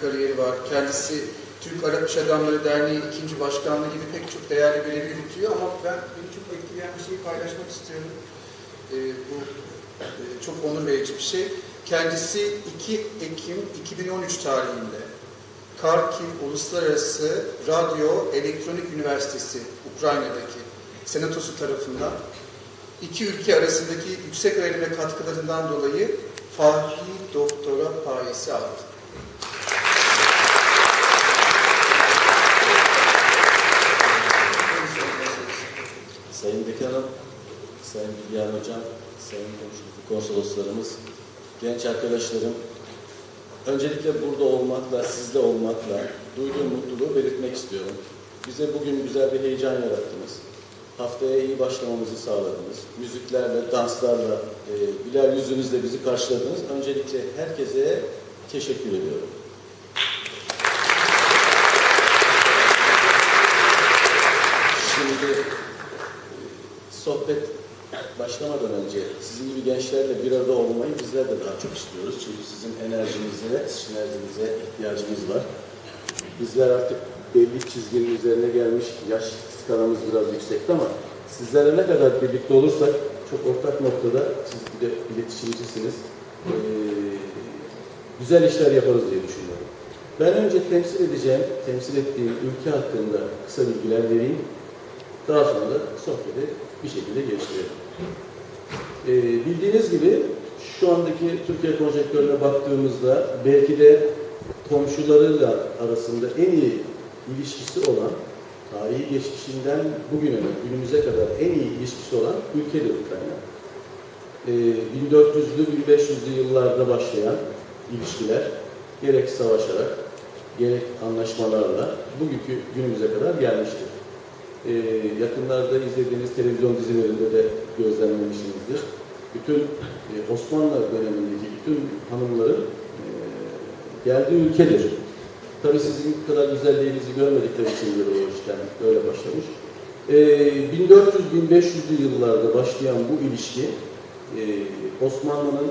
kariyeri var. Kendisi Türk Arap İş Adamları Derneği ikinci başkanlığı gibi pek çok değerli görevi yürütüyor ama ben beni çok etkileyen bir şeyi paylaşmak istiyorum. Ee, bu e, çok onur verici bir şey. Kendisi 2 Ekim 2013 tarihinde Karkiv Uluslararası Radyo Elektronik Üniversitesi Ukrayna'daki senatosu tarafından iki ülke arasındaki yüksek öğrenime katkılarından dolayı Fahri Doktora payesi aldı. Sayın Dekanım, Sayın Bilgehan Hocam, Sayın Konsoloslarımız, genç arkadaşlarım, öncelikle burada olmakla, sizle olmakla duyduğum mutluluğu belirtmek istiyorum. Bize bugün güzel bir heyecan yarattınız. Haftaya iyi başlamamızı sağladınız. Müziklerle, danslarla, e, güler yüzünüzle bizi karşıladınız. Öncelikle herkese teşekkür ediyorum. Şimdi e, sohbet başlamadan önce sizin gibi gençlerle bir arada olmayı bizler de daha çok istiyoruz. Çünkü sizin enerjinize, sinerjinize ihtiyacımız var. Bizler artık belli çizginin üzerine gelmiş, yaş skalamız biraz yüksekti ama sizlerle ne kadar birlikte olursak çok ortak noktada siz bir de iletişimcisiniz. Ee, güzel işler yaparız diye düşünüyorum. Ben önce temsil edeceğim, temsil ettiğim ülke hakkında kısa bilgiler vereyim. Daha sonra da sohbeti bir şekilde geliştirelim. Ee, bildiğiniz gibi şu andaki Türkiye konjektörüne baktığımızda belki de komşularıyla arasında en iyi ilişkisi olan, tarihi geçmişinden bugüne, günümüze kadar en iyi ilişkisi olan ülkedir Ukrayna. Ee, 1400'lü, 1500'lü yıllarda başlayan ilişkiler gerek savaşarak, gerek anlaşmalarla bugünkü günümüze kadar gelmiştir. Ee, yakınlarda izlediğiniz televizyon dizilerinde de gözlemlemişsinizdir. Bütün e, Osmanlı dönemindeki bütün hanımların e, geldiği ülkedir. Tabii sizin kadar güzelliğinizi görmedikleri için böyle o işten böyle başlamış. Ee, 1400-1500'lü yıllarda başlayan bu ilişki e, Osmanlı'nın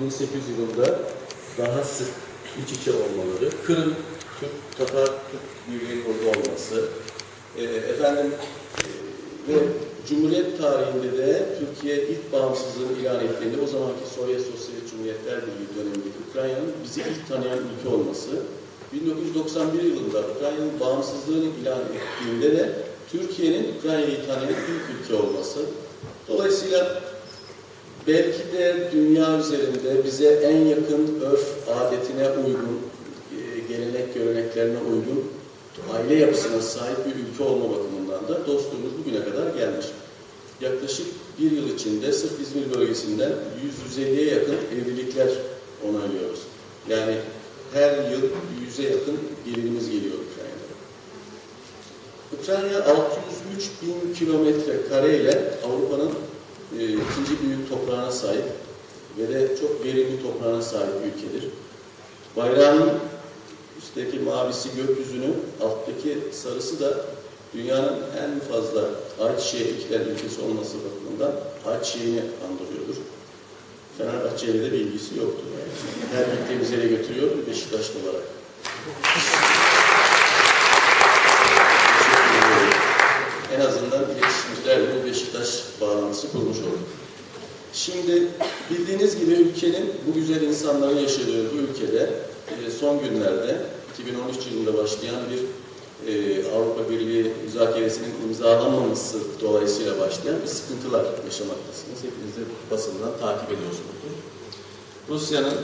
1700-1800 yılında daha sık iç içe olmaları, Kırım, Türk, Tatar, Türk birliği burada olması, e, efendim e, ve Cumhuriyet tarihinde de Türkiye ilk bağımsızlığını ilan ettiğinde o zamanki Sovyet Sosyalist Cumhuriyetler Birliği dönemindeki Ukrayna'nın bizi ilk tanıyan ülke olması, 1991 yılında Ukrayna'nın bağımsızlığını ilan ettiğinde de Türkiye'nin Ukrayna'yı tanıyan ilk ülke olması. Dolayısıyla belki de dünya üzerinde bize en yakın örf adetine uygun, e, gelenek göreneklerine uygun aile yapısına sahip bir ülke olma bakımından da dostluğumuz bugüne kadar gelmiş. Yaklaşık bir yıl içinde sırf İzmir bölgesinden 150'ye yakın evlilikler onaylıyoruz. Yani her yıl 100'e yakın gelinimiz geliyor Ukrayna'da. Ukrayna 603 bin kilometre kare ile Avrupa'nın e, ikinci büyük toprağına sahip ve de çok verimli toprağına sahip bir ülkedir. Bayrağının üstteki mavisi gökyüzünü, alttaki sarısı da dünyanın en fazla ayçiçeği ekilen ülkesi olması bakımından ayçiçeğini andırıyordur. Fenerbahçe'yle de bir ilgisi yoktur. Yani. Her gittiğimiz yere götürüyor Beşiktaşlı olarak. en azından iletişimcilerle Beşiktaş bağlantısı kurmuş olduk. Şimdi bildiğiniz gibi ülkenin bu güzel insanların yaşadığı bu ülkede e, son günlerde 2013 yılında başlayan bir e, Avrupa Birliği müzakeresinin imzalanmaması dolayısıyla başlayan bir sıkıntılar yaşamaktasınız. Hepiniz de basından takip ediyorsunuzdur. Rusya'nın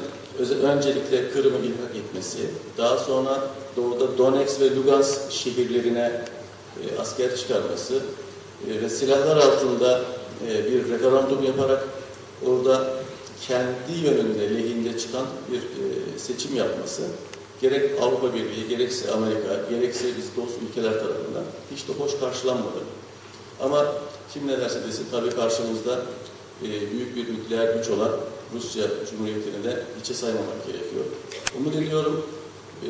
öncelikle Kırım'ı ilhak etmesi, daha sonra doğuda Donetsk ve Lugansk şehirlerine e, asker çıkarması e, ve silahlar altında e, bir referandum yaparak orada kendi yönünde lehinde çıkan bir e, seçim yapması gerek Avrupa Birliği, gerekse Amerika, gerekse biz dost ülkeler tarafından hiç de hoş karşılanmadı. Ama kim ne derse desin tabii karşımızda e, büyük bir nükleer güç olan Rusya Cumhuriyeti'ni de içe saymamak gerekiyor. Umut ediyorum e,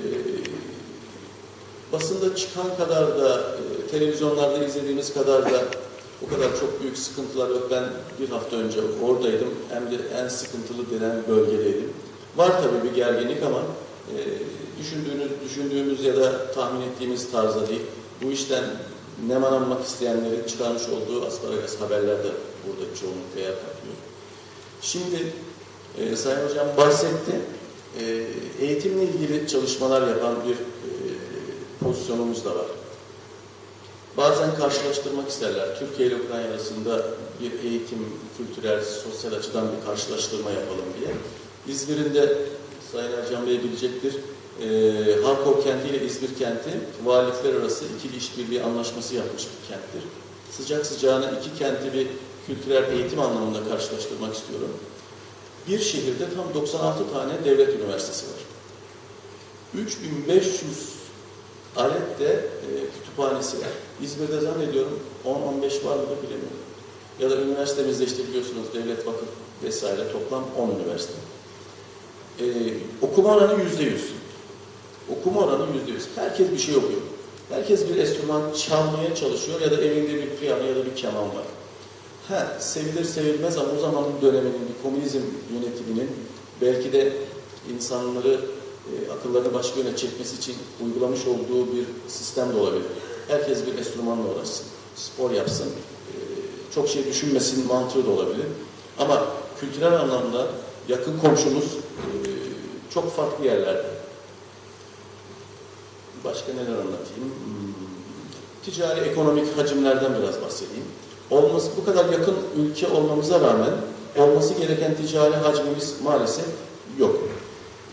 basında çıkan kadar da, e, televizyonlarda izlediğimiz kadar da o kadar çok büyük sıkıntılar yok. Ben bir hafta önce oradaydım. Hem de en sıkıntılı denen bölgedeydim. Var tabii bir gerginlik ama e, düşündüğünüz, düşündüğümüz ya da tahmin ettiğimiz tarzda değil. Bu işten nemalanmak isteyenlerin çıkarmış olduğu asparagas haberler de burada çoğunlukla yer kaplıyor. Şimdi e, Sayın Hocam bahsetti. E, eğitimle ilgili çalışmalar yapan bir e, pozisyonumuz da var. Bazen karşılaştırmak isterler. Türkiye ile Ukrayna arasında bir eğitim, kültürel, sosyal açıdan bir karşılaştırma yapalım diye. İzmir'in de Sayın Ercan Bey bilecektir. E, Harkov kenti ile İzmir kenti valilikler arası ikili işbirliği anlaşması yapmış bir kenttir. Sıcak sıcağına iki kenti bir kültürel eğitim anlamında karşılaştırmak istiyorum. Bir şehirde tam 96 tane devlet üniversitesi var. 3500 alet de e, kütüphanesi var. İzmir'de zannediyorum 10-15 var mı da bilemiyorum. Ya da üniversitemizde işte biliyorsunuz devlet vakıf vesaire toplam 10 üniversite. E, okuma oranı yüzde yüz. Okuma oranı yüzde yüz. Herkes bir şey okuyor. Herkes bir enstrüman çalmaya çalışıyor ya da evinde bir piyano ya da bir keman var. Ha, sevilir sevilmez ama o zamanın döneminin bir komünizm yönetiminin belki de insanları e, akıllarını başka yöne çekmesi için uygulamış olduğu bir sistem de olabilir. Herkes bir enstrümanla uğraşsın, spor yapsın, e, çok şey düşünmesin mantığı da olabilir. Ama kültürel anlamda yakın komşumuz çok farklı yerlerde. Başka neler anlatayım? Hmm, Ticari ekonomik hacimlerden biraz bahsedeyim. Olması bu kadar yakın ülke olmamıza rağmen olması gereken ticari hacmimiz maalesef yok.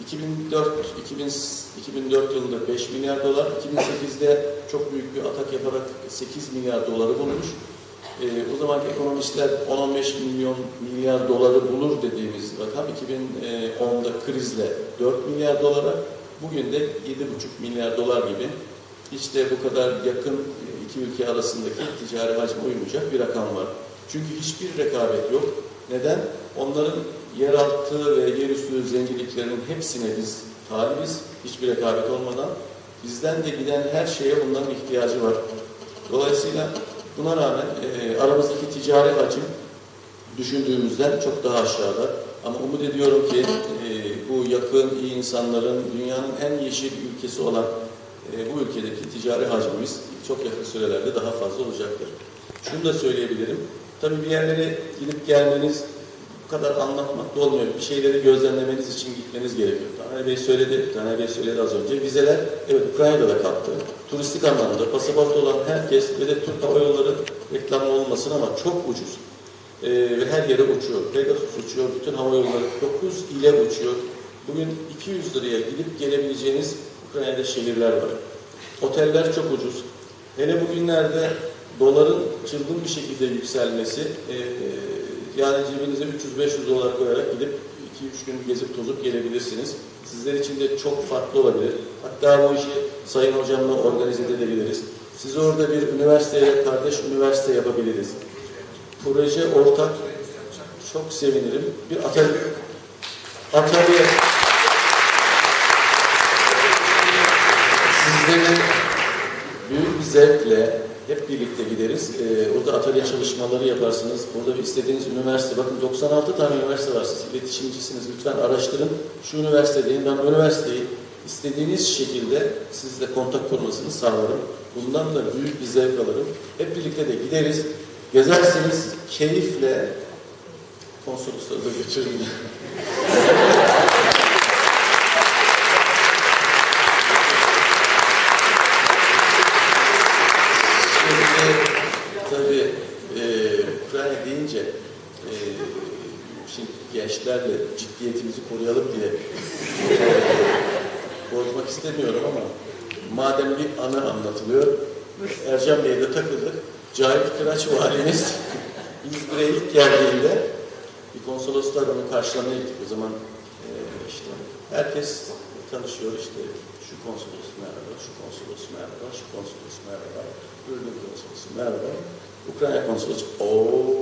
2004 2000, 2004 yılında 5 milyar dolar, 2008'de çok büyük bir atak yaparak 8 milyar doları bulmuş. Ee, o zamanki ekonomistler 10-15 milyon milyar doları bulur dediğimiz rakam 2010'da krizle 4 milyar dolara, bugün de 7,5 milyar dolar gibi de bu kadar yakın iki ülke arasındaki ticari hacme uymayacak bir rakam var. Çünkü hiçbir rekabet yok. Neden? Onların yeraltı ve yerüstü zenginliklerinin hepsine biz talibiz. Hiçbir rekabet olmadan. Bizden de giden her şeye bunların ihtiyacı var. Dolayısıyla buna rağmen e, aramızdaki ticari hacim düşündüğümüzden çok daha aşağıda. Ama umut ediyorum ki e, bu yakın, iyi insanların dünyanın en yeşil ülkesi olan e, bu ülkedeki ticari hacmimiz çok yakın sürelerde daha fazla olacaktır. Şunu da söyleyebilirim. Tabii bir yerlere gidip gelmeniz bu kadar anlatmak da. Bir şeyleri gözlemlemeniz için gitmeniz gerekiyor. Taner Bey söyledi, Taner Bey söyledi az önce. Vizeler evet Ukrayna'da da kalktı. Turistik anlamda pasaport olan herkes ve de Türk Hava Yolları reklamı olmasın ama çok ucuz. Ee, ve her yere uçuyor. Pegasus uçuyor, bütün hava yolları 9 ile uçuyor. Bugün 200 liraya gidip gelebileceğiniz Ukrayna'da şehirler var. Oteller çok ucuz. Hele bugünlerde doların çılgın bir şekilde yükselmesi, e, yani cebinize 300-500 dolar koyarak gidip 2-3 gün gezip tozup gelebilirsiniz. Sizler için de çok farklı olabilir. Hatta bu işi Sayın Hocamla organize edebiliriz. Siz orada bir üniversiteye kardeş üniversite yapabiliriz. Proje ortak, çok sevinirim. Bir atölye, atölye sizlerin büyük bir zevkle hep birlikte gideriz. Ee, orada atölye çalışmaları yaparsınız. Burada istediğiniz üniversite, bakın 96 tane üniversite var. Siz iletişimcisiniz. Lütfen araştırın. Şu üniversite deyin. Ben üniversiteyi istediğiniz şekilde sizle kontak kurmasını sağlarım. Bundan da büyük bir zevk alırım. Hep birlikte de gideriz. Gezersiniz keyifle konsolosları da geçirin. Şimdi tabii e, Ukrayna deyince e, şimdi gençlerle ciddiyetimizi koruyalım diye e, bozmak istemiyorum ama madem bir anı anlatılıyor Ercan Bey'e de takıldık. Cahit Kıraç valimiz İzmir'e ilk geldiğinde bir konsoloslar onu karşılamaya gittik. O zaman e, işte herkes tanışıyor işte şu konsolos merhaba, şu konsolos merhaba, şu konsolos merhaba, Ürdün konsolosu merhaba, Ukrayna konsolosu ooo.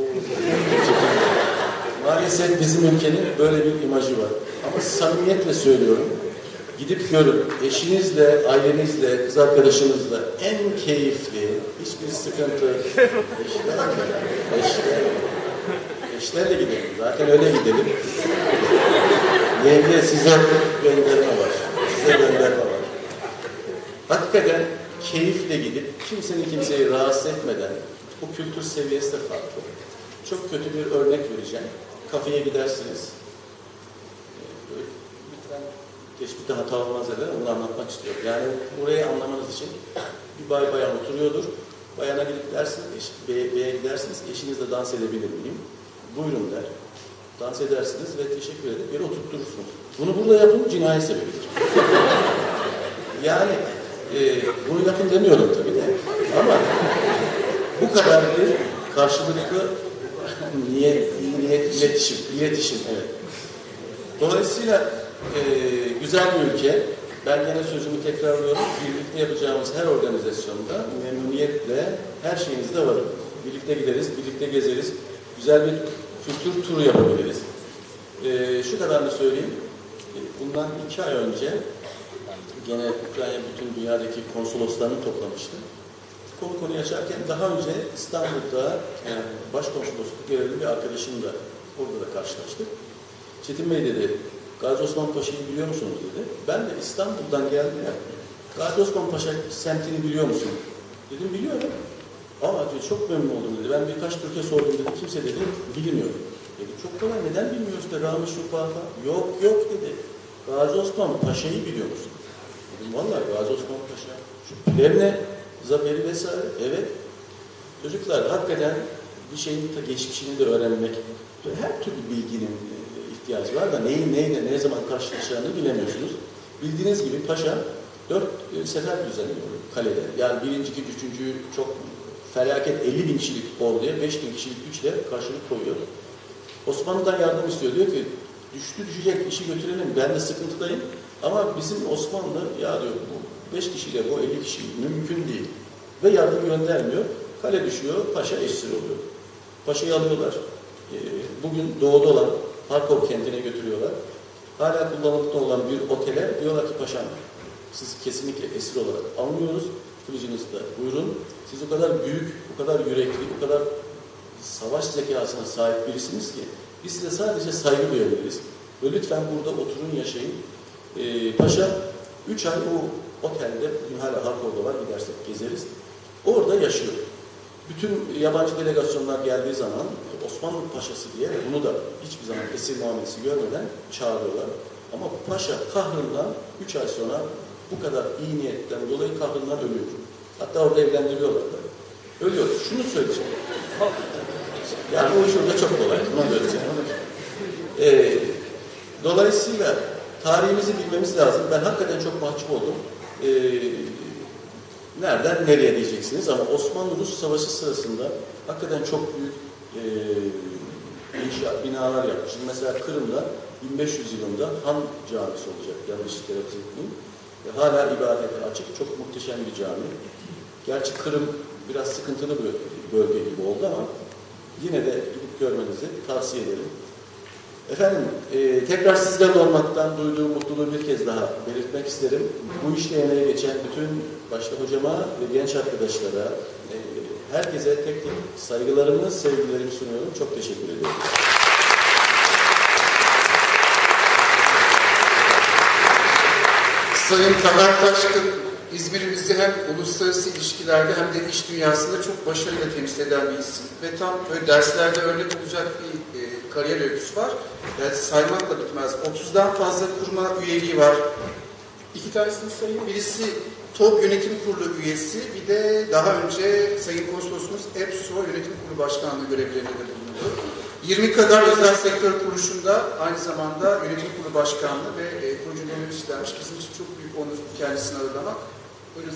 Maalesef bizim ülkenin böyle bir imajı var. Ama samimiyetle söylüyorum. Gidip görün. Eşinizle, ailenizle, kız arkadaşınızla en keyifli, hiçbir sıkıntı. Eşlerle, eşler, eşlerle gidelim. Zaten öyle gidelim. Yenge size gönderme var. Size gönderme var. Hakikaten keyifle gidip kimsenin kimseyi rahatsız etmeden bu kültür seviyesi de farklı. Çok kötü bir örnek vereceğim. Kafeye gidersiniz. Teşbihte hata olmaz eder. Onu anlatmak istiyorum. Yani burayı anlamanız için bir bay bayan oturuyordur. Bayana gidip dersiniz, eş, beye, beye gidersiniz, eşinizle dans edebilir miyim? Buyurun der. Dans edersiniz ve teşekkür edip yere oturturursunuz. Bunu burada yapın cinayet sebebidir. yani e, bunu yapın demiyorum tabii de. Ama bu kadar bir karşılıklı niyet, niyet, iletişim, iletişim evet. Dolayısıyla e, güzel bir ülke. Ben gene sözümü tekrarlıyorum. Birlikte yapacağımız her organizasyonda memnuniyetle her şeyinizde varım. Birlikte gideriz, birlikte gezeriz. Güzel bir kültür turu yapabiliriz. E, şu kadarını söyleyeyim. E, Bundan iki ay önce gene Ukrayna bütün dünyadaki konsoloslarını toplamıştı. Konu konuyu açarken daha önce İstanbul'da yani başkonsolosluk görevli bir arkadaşımla orada da karşılaştık. Çetin Bey dedi, Gazi Osman Paşa'yı biliyor musunuz dedi. Ben de İstanbul'dan geldim ya. Gazi Osman Paşa semtini biliyor musun? Dedim biliyorum. Ama dedi, çok memnun oldum dedi. Ben birkaç Türk'e sordum dedi. Kimse dedi bilmiyor. Dedi çok kolay neden bilmiyoruz da Rami Şufafa? Yok yok dedi. Gazi Osman Paşa'yı biliyor musun? Dedim vallahi Gazi Osman Paşa. Şu Plevne zaferi vesaire. Evet. Çocuklar hakikaten bir şeyin ta geçmişini de öğrenmek, her türlü bilginin ihtiyacı var da neyin neyle ne zaman karşılaşacağını bilemiyorsunuz. Bildiğiniz gibi Paşa dört e, sefer düzenliyor kalede. Yani birinci, ikinci, üçüncü çok felaket 50 bin kişilik orduya 5 bin kişilik güçle karşılık koyuyor. Osmanlı'dan yardım istiyor. Diyor ki düştü düşecek işi götürelim ben de sıkıntıdayım. Ama bizim Osmanlı ya diyor bu 5 kişiyle bu 50 kişi mümkün değil. Ve yardım göndermiyor. Kale düşüyor, paşa esir oluyor. Paşayı alıyorlar. Ee, Bugün doğuda olan Harkov kentine götürüyorlar. Hala kullanılıkta olan bir otele diyorlar ki paşam siz kesinlikle esir olarak almıyoruz. Kılıcınızı da buyurun. Siz o kadar büyük, o kadar yürekli, o kadar savaş zekasına sahip birisiniz ki biz size sadece saygı duyabiliriz. Ve lütfen burada oturun yaşayın. Ee, paşa 3 ay o otelde, bugün hala Harkov'da var gidersek gezeriz. Orada yaşıyor. Bütün yabancı delegasyonlar geldiği zaman Osmanlı Paşası diye bunu da hiçbir zaman esir muamelesi görmeden çağırıyorlar. Ama Paşa kahrından 3 ay sonra bu kadar iyi niyetten dolayı kahrından ölüyor. Hatta orada evlendiriyorlar da. Ölüyor. Şunu söyleyeceğim. Yani o iş orada çok kolay. Bunu da söyleyeceğim. Ee, dolayısıyla tarihimizi bilmemiz lazım. Ben hakikaten çok mahcup oldum. Ee, nereden nereye diyeceksiniz ama Osmanlı-Rus Savaşı sırasında hakikaten çok büyük e, inşaat, binalar yapmış. Mesela Kırım'da 1500 yılında Han Camisi olacak yanlış telaffuz etmeyeyim. Hala ibadete açık, çok muhteşem bir cami. Gerçi Kırım biraz sıkıntılı bir bölge gibi oldu ama yine de gidip görmenizi tavsiye ederim. Efendim, e, tekrar sizlerle olmaktan duyduğum mutluluğu bir kez daha belirtmek isterim. Bu işte emeği geçen bütün başta hocama ve genç arkadaşlara, e, herkese tek tek saygılarımı, sevgilerimi sunuyorum. Çok teşekkür ediyorum. Sayın Tamer Taşkın, İzmir'imizi hem uluslararası ilişkilerde hem de iş dünyasında çok başarıyla temsil eden bir isim. Ve tam böyle derslerde örnek olacak bir e, kariyer öyküsü var. Yani saymakla bitmez. 30'dan fazla kuruma üyeliği var. İki tanesini sayayım. Birisi TOP Yönetim Kurulu üyesi, bir de daha önce Sayın Konsolosumuz EPSO Yönetim Kurulu Başkanlığı görevlerinde de bulundu. 20 kadar özel sektör kuruluşunda aynı zamanda yönetim kurulu başkanlığı ve e, kurucu üstlenmiş. Bizim için çok büyük onur kendisini ağırlamak. Buyurun.